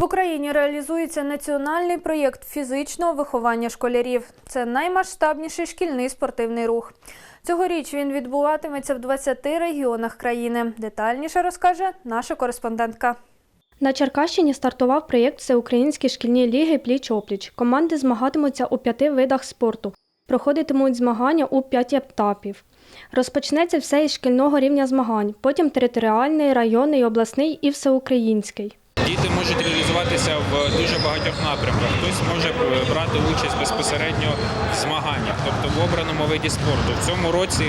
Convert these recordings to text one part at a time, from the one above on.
В Україні реалізується національний проєкт фізичного виховання школярів. Це наймасштабніший шкільний спортивний рух. Цьогоріч він відбуватиметься в 20 регіонах країни. Детальніше розкаже наша кореспондентка. На Черкащині стартував проєкт Всеукраїнські шкільні ліги пліч-опліч. Команди змагатимуться у п'яти видах спорту. Проходитимуть змагання у п'ять етапів. Розпочнеться все із шкільного рівня змагань, потім територіальний, районний, обласний і всеукраїнський. Можуть реалізуватися в дуже багатьох напрямках. Хтось може е, брати участь безпосередньо в змаганнях, тобто в обраному виді спорту. В цьому році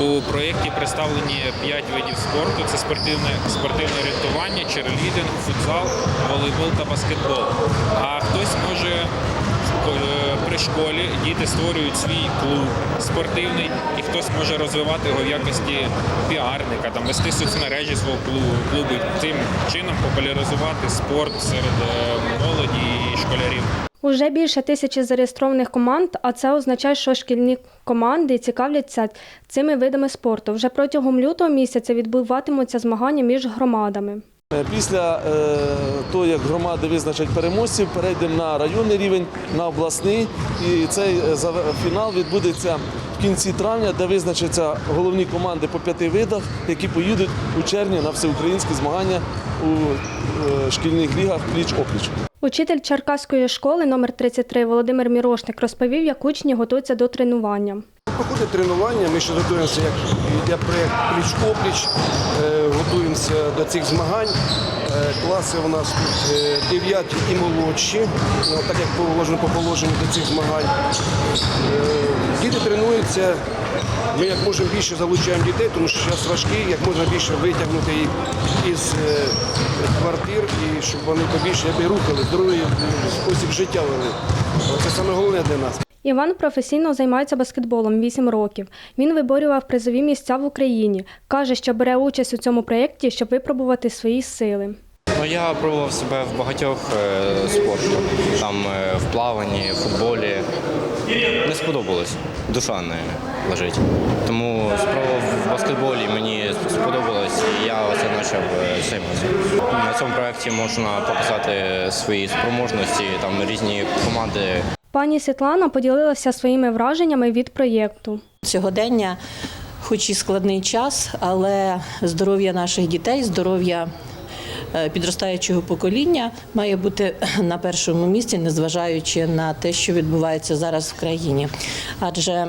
у проєкті представлені 5 видів спорту: це спортивне, спортивне орієнтування, черлідинг, футзал, волейбол та баскетбол. А хтось може школі діти створюють свій клуб спортивний, і хтось може розвивати його в якості піарника, там вести соцмережі свого клубу, клубу, тим чином популяризувати спорт серед е, молоді і школярів. Уже більше тисячі зареєстрованих команд, а це означає, що шкільні команди цікавляться цими видами спорту. Вже протягом лютого місяця відбуватимуться змагання між громадами. Після е, того, як громади визначать переможців, перейдемо на районний рівень, на обласний. І цей е, фінал відбудеться в кінці травня, де визначаться головні команди по п'яти видах, які поїдуть у червні на всеукраїнські змагання у е, шкільних лігах пліч-опліч. Учитель Черкаської школи номер 33 Володимир Мірошник розповів, як учні готуються до тренування. Проходить тренування, ми ще готуємося як для проєкту пліч-опліч, е, готуємося до цих змагань. Е, Класи у нас тут е, 9 і молодші, так як положено по положенню до цих змагань. Е, Діти тренуються, ми як можемо більше залучаємо дітей, тому що зараз важкий, як можна більше витягнути їх із е, квартир і щоб вони побільше рухали, здоровий спосіб життя вели. Це саме головне для нас. Іван професійно займається баскетболом 8 років. Він виборював призові місця в Україні. Каже, що бере участь у цьому проєкті, щоб випробувати свої сили. Ну, я пробував себе в багатьох е, спортах. Там е, в плаванні, в футболі. Не сподобалось. Душа не лежить. Тому спробував в баскетболі, мені сподобалось, і я оце почав е, займатися. На цьому проєкті можна показати свої спроможності, там різні команди Пані Світлана поділилася своїми враженнями від проєкту. Сьогодення, хоч і складний час, але здоров'я наших дітей, здоров'я е, підростаючого покоління має бути на першому місці, незважаючи на те, що відбувається зараз в країні. Адже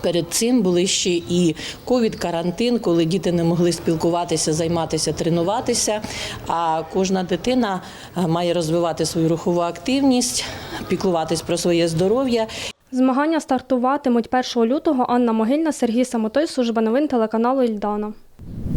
Перед цим були ще і ковід, карантин, коли діти не могли спілкуватися, займатися, тренуватися. А кожна дитина е, має розвивати свою рухову активність, піклуватись про своє здоров'я Змагання стартуватимуть 1 лютого. Анна Могильна, Сергій Самотой, служба новин телеканалу Ільдана.